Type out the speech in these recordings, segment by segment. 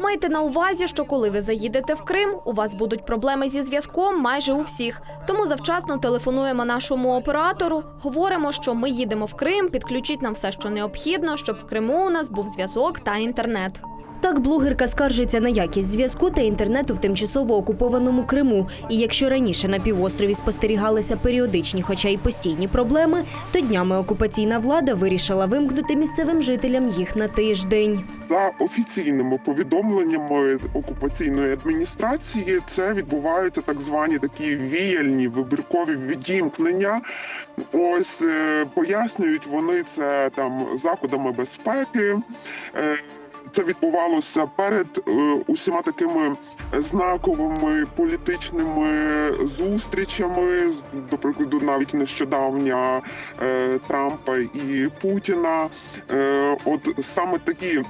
Майте на увазі, що коли ви заїдете в Крим, у вас будуть проблеми зі зв'язком майже у всіх. Тому завчасно телефонуємо нашому оператору, говоримо, що ми їдемо в Крим, підключіть нам все, що необхідно, щоб в Криму у нас був зв'язок та інтернет. Так, блогерка скаржиться на якість зв'язку та інтернету в тимчасово окупованому Криму. І якщо раніше на півострові спостерігалися періодичні, хоча й постійні проблеми, то днями окупаційна влада вирішила вимкнути місцевим жителям їх на тиждень. За офіційними повідомленнями окупаційної адміністрації, це відбуваються так звані такі віяльні вибіркові відімкнення. Ось е, пояснюють вони це там заходами безпеки. Це відбувалося перед е, усіма такими знаковими політичними зустрічами. До прикладу, навіть нещодавня е, Трампа і Путіна. Е, От саме такі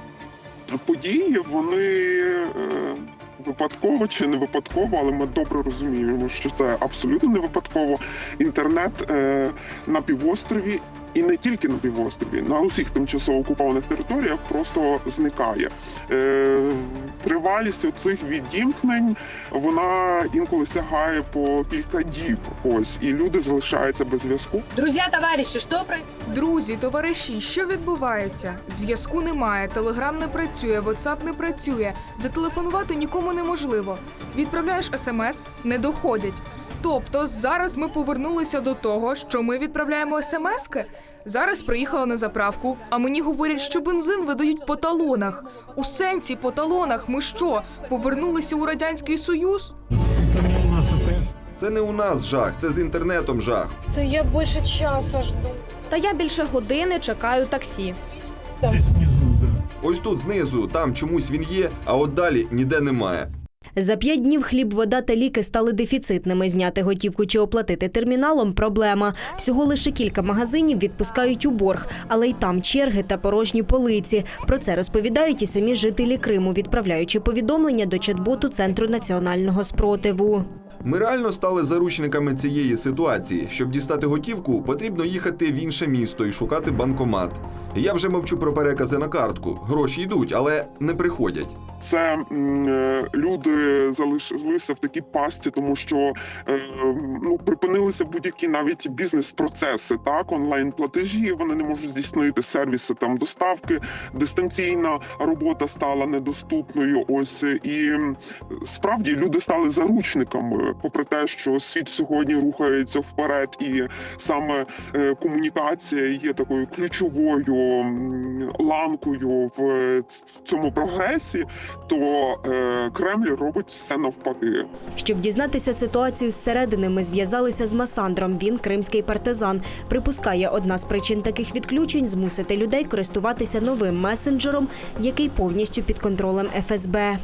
події вони випадково чи не випадково, але ми добре розуміємо, що це абсолютно не випадково. Інтернет е, на півострові. І не тільки на півострові, на усіх тимчасово окупованих територіях просто зникає. Е, тривалість цих відімкнень вона інколи сягає по кілька діб. Ось і люди залишаються без зв'язку. Друзья, товарищи, что происходит? Друзі, товариші, що відбувається? Зв'язку немає, телеграм не працює, ватсап не працює. Зателефонувати нікому неможливо. Відправляєш смс, не доходять. Тобто зараз ми повернулися до того, що ми відправляємо смски. Зараз приїхала на заправку, а мені говорять, що бензин видають по талонах. У сенсі по талонах ми що? Повернулися у радянський союз? Це не у нас жах, це з інтернетом жах. Да я больше часа жду. Та я більше години чекаю таксі. Ось тут знизу, там чомусь він є, а от далі ніде немає. За п'ять днів хліб, вода та ліки стали дефіцитними. Зняти готівку чи оплатити терміналом проблема. Всього лише кілька магазинів відпускають у борг, але й там черги та порожні полиці. Про це розповідають і самі жителі Криму, відправляючи повідомлення до чат-боту Центру національного спротиву. Ми реально стали заручниками цієї ситуації. Щоб дістати готівку, потрібно їхати в інше місто і шукати банкомат. Я вже мовчу про перекази на картку. Гроші йдуть, але не приходять. Це е, люди залишилися в такій пасті, тому що е, ну припинилися будь-які навіть бізнес-процеси, так онлайн платежі. Вони не можуть здійснити сервіси там доставки. Дистанційна робота стала недоступною. Ось і справді люди стали заручниками, попри те, що світ сьогодні рухається вперед, і саме е, комунікація є такою ключовою м, ланкою е, в цьому прогресі то е, Кремль робить все навпаки. Щоб дізнатися ситуацію зсередини, ми зв'язалися з Масандром. Він кримський партизан. Припускає, одна з причин таких відключень змусити людей користуватися новим месенджером, який повністю під контролем ФСБ.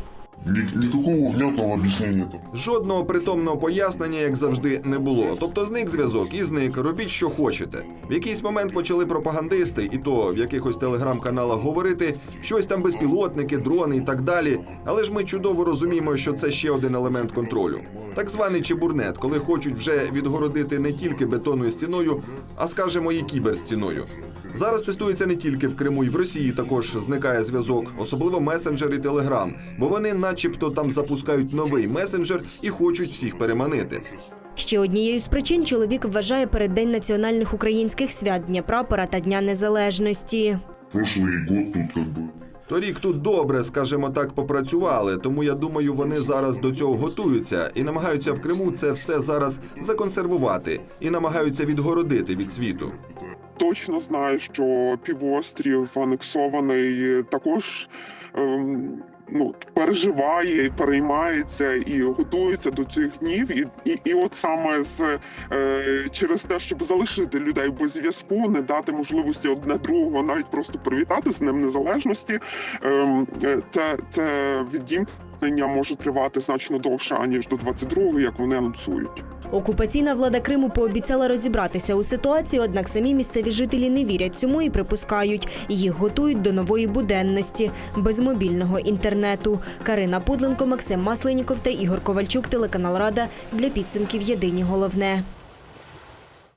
Ни- никакого внятного объяснения там. Жодного притомного пояснення, як завжди, не було. Тобто зник зв'язок і зник. Робіть, що хочете. В якийсь момент почали пропагандисти, і то в якихось телеграм-каналах говорити щось там безпілотники, дрони і так далі. Але ж ми чудово розуміємо, що це ще один елемент контролю. Так званий чебурнет, коли хочуть вже відгородити не тільки бетонною стіною, а скажімо, і кіберстіною. Зараз тестується не тільки в Криму, і в Росії також зникає зв'язок, особливо месенджер і телеграм, бо вони, начебто, там запускають новий месенджер і хочуть всіх переманити. Ще однією з причин чоловік вважає переддень національних українських свят Дня прапора та Дня Незалежності. Торік тут добре, скажімо так, попрацювали, тому я думаю, вони зараз до цього готуються і намагаються в Криму це все зараз законсервувати і намагаються відгородити від світу. Точно знаю, що півострів анексований також. Ем, Ну, переживає, переймається і готується до цих днів, і, і, і от саме з е, через те, щоб залишити людей без зв'язку, не дати можливості одне другого навіть просто привітати з Днем Незалежності. Ем, е, це, це відімкнення може тривати значно довше аніж до 22-го, як вони анонсують. Окупаційна влада Криму пообіцяла розібратися у ситуації, однак самі місцеві жителі не вірять цьому і припускають, їх готують до нової буденності без мобільного інтернету. Карина Пудленко, Максим Масленіков та Ігор Ковальчук, телеканал Рада для підсумків Єдині головне.